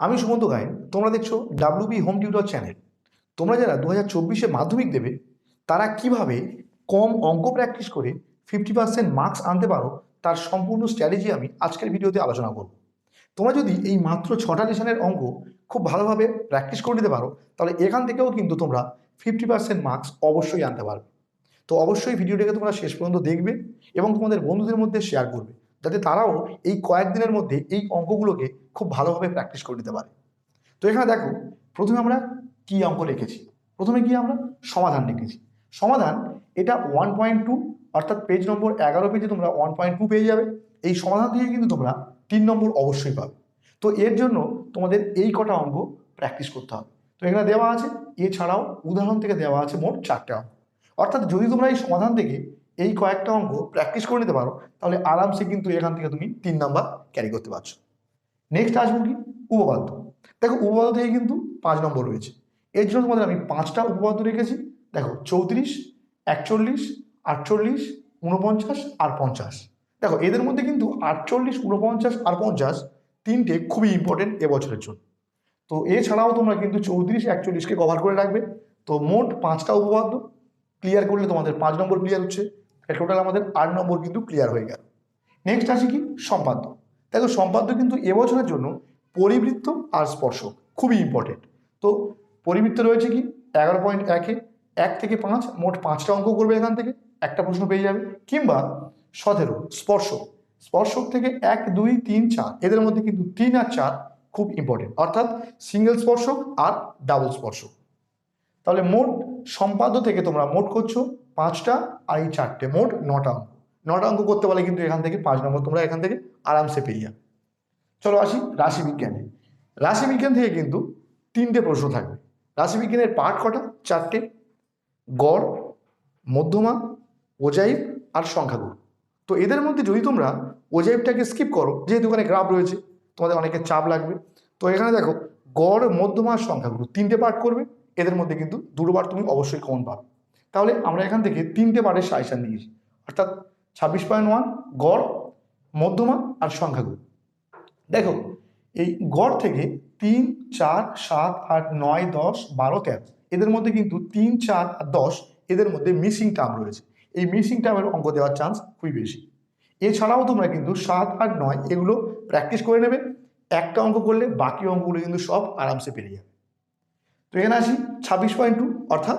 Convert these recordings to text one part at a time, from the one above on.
আমি সুমন্ত গায়েন, তোমরা দেখছ ডাব্লিউবি হোম টিউটর চ্যানেল তোমরা যারা দু হাজার চব্বিশে মাধ্যমিক দেবে, তারা কীভাবে কম অঙ্ক প্র্যাকটিস করে ফিফটি পার্সেন্ট মার্কস আনতে পারো, তার সম্পূর্ণ স্ট্র্যাটেজি আমি আজকের ভিডিওতে আলোচনা করব। তোমরা যদি এই মাত্র ছটা লেশনের অঙ্ক খুব ভালোভাবে প্র্যাকটিস করে নিতে পারো, তাহলে এখান থেকেও কিন্তু তোমরা ফিফটি পার্সেন্ট মার্কস অবশ্যই আনতে পারবে। তো অবশ্যই ভিডিওটাকে তোমরা শেষ পর্যন্ত দেখবে এবং তোমাদের বন্ধুদের মধ্যে শেয়ার করবে। যাতে তারাও এই কয়েকদিনের মধ্যে এই অঙ্কগুলোকে খুব ভালোভাবে প্র্যাকটিস করে নিতে পারে। তো এখানে দেখো, প্রথমে আমরা কি অঙ্ক রেখেছি প্রথমে কি আমরা সমাধান রেখেছি সমাধান, এটা ওয়ান পয়েন্ট টু অর্থাৎ পেজ নম্বর এগারো পেজে তোমরা ওয়ান পয়েন্ট টু পেয়ে যাবে। এই সমাধান থেকে কিন্তু তোমরা তিন নম্বর অবশ্যই পাবে। তো এর জন্য তোমাদের এই কটা অঙ্ক প্র্যাকটিস করতে হবে। তো এখানে দেওয়া আছে, এছাড়াও উদাহরণ থেকে দেওয়া আছে মোট চারটে অঙ্ক। অর্থাৎ যদি তোমরা এই সমাধান থেকে এই কয়েকটা অঙ্ক প্র্যাকটিস করে নিতে পারো, তাহলে আরামসে কিন্তু এখান থেকে তুমি তিন নাম্বার ক্যারি করতে পারছ। নেক্সট আসব কি? উপপাদ্য। দেখো, উপপাদ্য থেকে কিন্তু পাঁচ নম্বর রয়েছে। এর জন্য তোমাদের আমি পাঁচটা উপপাদ্য রেখেছি। দেখো, চৌত্রিশ, একচল্লিশ, আটচল্লিশ উনপঞ্চাশ আর পঞ্চাশ। দেখো, এদের মধ্যে কিন্তু আটচল্লিশ উনপঞ্চাশ আর পঞ্চাশ তিনটে খুবই ইম্পর্টেন্ট এবছরের জন্য। তো এছাড়াও তোমরা কিন্তু চৌত্রিশ একচল্লিশকে কভার করে রাখবে। তো মোট পাঁচটা উপপাদ্য ক্লিয়ার করলে তোমাদের পাঁচ নম্বর ক্লিয়ার হচ্ছে। টোটাল আমাদের আট নম্বর কিন্তু ক্লিয়ার হয়ে গেল। নেক্সট আসি কি? সম্পাদ্য। দেখো, সম্পাদ্য কিন্তু এবছরের জন্য পরিবৃত্ত আর স্পর্শক খুবই ইম্পর্টেন্ট তো পরিবৃত্ত রয়েছে কি? এগারো পয়েন্ট একে এক থেকে পাঁচ, মোট পাঁচটা অঙ্ক করবে এখান থেকে। একটা প্রশ্ন পেয়ে যাবে। কিংবা সতেরো, স্পর্শক। স্পর্শক থেকে এক, দুই, তিন, চার, এদের মধ্যে কিন্তু তিন আর চার খুব ইম্পর্টেন্ট অর্থাৎ সিঙ্গেল স্পর্শক আর ডাবল স্পর্শক। তাহলে মোট সম্পাদ্য থেকে তোমরা মোট করছ পাঁচটা আর এই চারটে, মোট নটা অঙ্ক। নটা অঙ্ক করতে পারলে কিন্তু এখান থেকে পাঁচ নম্বর তোমরা এখান থেকে আরামসে পেয়ে যাবে। চলো আসি রাশিবিজ্ঞানে রাশিবিজ্ঞান থেকে কিন্তু তিনটে প্রশ্ন থাকবে। রাশিবিজ্ঞানের পার্ট কটা? চারটে। গড়, মধ্যমা ওজাইব আর সংখ্যাগুরু। তো এদের মধ্যে যদি তোমরা ওজাইবটাকে স্কিপ করো, যেহেতু ওখানে গ্রাফ রয়েছে, তোমাদের অনেকের চাপ লাগবে। তো এখানে দেখো, গড়, মধ্যমা আর সংখ্যাগুরু তিনটে পার্ট করবে। এদের মধ্যে কিন্তু দুটোবার তুমি অবশ্যই কমন পাবে। তাহলে আমরা এখান থেকে তিনটে পার্টের সাজেশন নিয়েছি অর্থাৎ ছাব্বিশ পয়েন্ট ওয়ান, গড় মধ্যমা আর সংখ্যাগুরু। দেখো, এই গড় থেকে তিন, চার, সাত, আট, নয়, দশ, বারো, তেরো, এদের মধ্যে কিন্তু তিন, চার আর দশ এদের মধ্যে মিসিং টার্ম রয়েছে। এই মিসিং টার্মের অঙ্ক দেওয়ার চান্স খুবই বেশি। এছাড়াও তোমরা কিন্তু সাত আর নয় এগুলো প্র্যাকটিস করে নেবে। একটা অঙ্ক করলে বাকি অঙ্কগুলো কিন্তু সব আরামসে পেরে যাবে। তো এখানে আসি, ছাব্বিশ পয়েন্ট টু, অর্থাৎ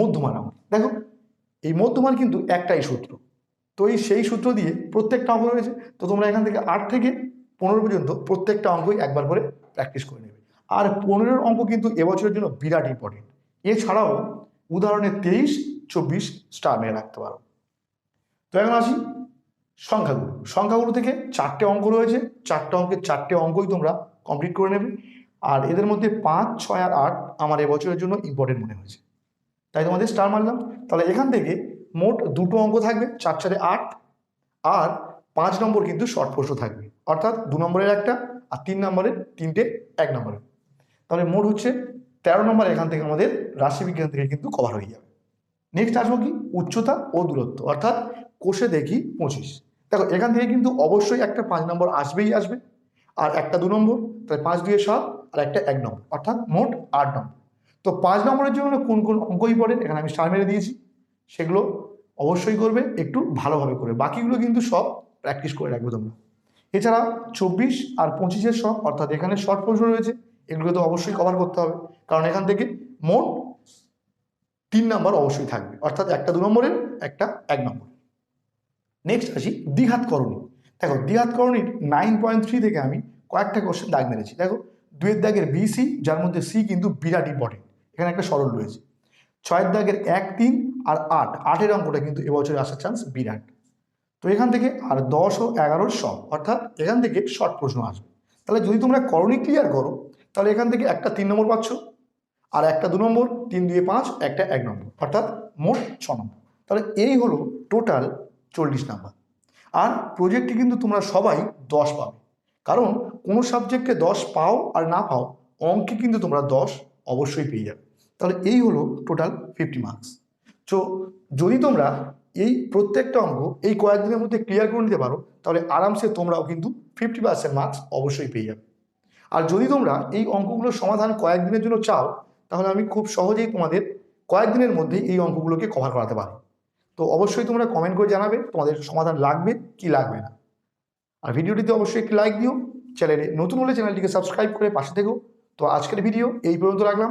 মধ্যমান অঙ্ক। দেখো, এই মধ্যমান কিন্তু একটাই সূত্র। তো এই সেই সূত্র দিয়ে প্রত্যেকটা অঙ্ক রয়েছে, তো তোমরা এখান থেকে আট থেকে পনেরো পর্যন্ত প্রত্যেকটা অঙ্কই একবার করে প্র্যাকটিস করে নেবে। আর পনেরোর অঙ্ক কিন্তু এবছরের জন্য বিরাট ইম্পর্টেন্ট এছাড়াও উদাহরণে তেইশ, চব্বিশ স্টার মেরে রাখতে পারো। তো এখন আসি সংখ্যাগুলো। সংখ্যাগুলো থেকে চারটে অঙ্ক রয়েছে, চারটে অঙ্কের চারটে অঙ্কই তোমরা কমপ্লিট করে নেবে। আর এদের মধ্যে পাঁচ, ছয় আর আট আমার এবছরের জন্য ইম্পর্টেন্ট মনে হয়েছে। তাই তোমাদের স্টার মারলাম। তাহলে এখান থেকে মোট দুটো অঙ্ক থাকবে, চার চারে আট, আর পাঁচ নম্বর কিন্তু শর্ট প্রশ্ন থাকবে। অর্থাৎ দু নম্বরের একটা, আর তিন নম্বরের তিনটে এক নম্বরের তাহলে মোট হচ্ছে তেরো নম্বর, এখান থেকে আমাদের রাশিবিজ্ঞান থেকে কিন্তু কভার হয়ে যাবে। নেক্সট আসব কি? উচ্চতা ও দূরত্ব, অর্থাৎ কোষে দেখি পঁচিশ। দেখো, এখান থেকে কিন্তু অবশ্যই একটা পাঁচ নম্বর আসবেই আসবে। আর একটা দু নম্বর, তাহলে পাঁচ দুয়ে সাত, আর একটা এক নম্বর, অর্থাৎ মোট আট নম্বর। তো পাঁচ নম্বরের জন্য কোন কোন অঙ্কই পড়ে এখানে আমি স্টার মেরে দিয়েছি। সেগুলো অবশ্যই করবে, একটু ভালোভাবে করে বাকিগুলো কিন্তু সব প্র্যাকটিস করে রাখবে তোমরা। এছাড়া চব্বিশ আর পঁচিশের সব, অর্থাৎ এখানে শর্ট প্রশ্ন রয়েছে, এগুলো তো অবশ্যই কভার করতে হবে। কারণ এখান থেকে মোট তিন নাম্বার অবশ্যই থাকবে। অর্থাৎ একটা দু নম্বরের, একটা এক নম্বর নেক্সট আসি দ্বিঘাত করণী। দেখো, দ্বিঘাত করণীর নাইন পয়েন্ট থ্রি থেকে আমি কয়েকটা কোশ্চেন দাগ মেরেছি। দেখো দুয়ের দাগের বি সি যার মধ্যে সি কিন্তু বিরাট ইম্পর্টেন্ট এখানে একটা সরল রয়েছে। ছয়ের দাগের এক, তিন আর আট, আটের অঙ্কটা কিন্তু এবছরে আসার চান্স বিরাট। তো এখান থেকে আর দশ ও এগারোর সব, অর্থাৎ এখান থেকে শর্ট প্রশ্ন আসবে। তাহলে যদি তোমরা করণী ক্লিয়ার করো, তাহলে এখান থেকে একটা তিন নম্বর পাচ্ছ আর একটা দু নম্বর, তিন দুয়ে পাঁচ, একটা এক নম্বর, অর্থাৎ মোট ছ নম্বর। তাহলে এই হলো টোটাল চল্লিশ নাম্বার। আর প্রজেক্টে কিন্তু তোমরা সবাই দশ পাবে। কারণ কোনো সাবজেক্টে দশ পাও আর না পাও, অঙ্কে কিন্তু তোমরা দশ অবশ্যই পেয়ে যাবে। তাহলে এই হলো টোটাল ফিফটি মার্কস তো যদি তোমরা এই প্রত্যেকটা অঙ্ক এই কয়েকদিনের মধ্যে ক্লিয়ার করে নিতে পারো, তাহলে আরামসে তোমরাও কিন্তু ফিফটি পার্সেন্ট মার্কস অবশ্যই পেয়ে যাবে। আর যদি তোমরা এই অঙ্কগুলোর সমাধান কয়েকদিনের জন্য চাও, তাহলে আমি খুব সহজেই তোমাদের কয়েকদিনের মধ্যেই এই অঙ্কগুলোকে কভার করাতে পারি। তো অবশ্যই তোমরা কমেন্ট করে জানাবে, তোমাদের সমাধান লাগবে কি লাগবে না। আর ভিডিওটিতে অবশ্যই একটি লাইক দিও, চ্যানেলে নতুন হলে চ্যানেলটিকে সাবস্ক্রাইব করে পাশে থেকো। তো আজকের ভিডিও এই পর্যন্ত রাখলাম।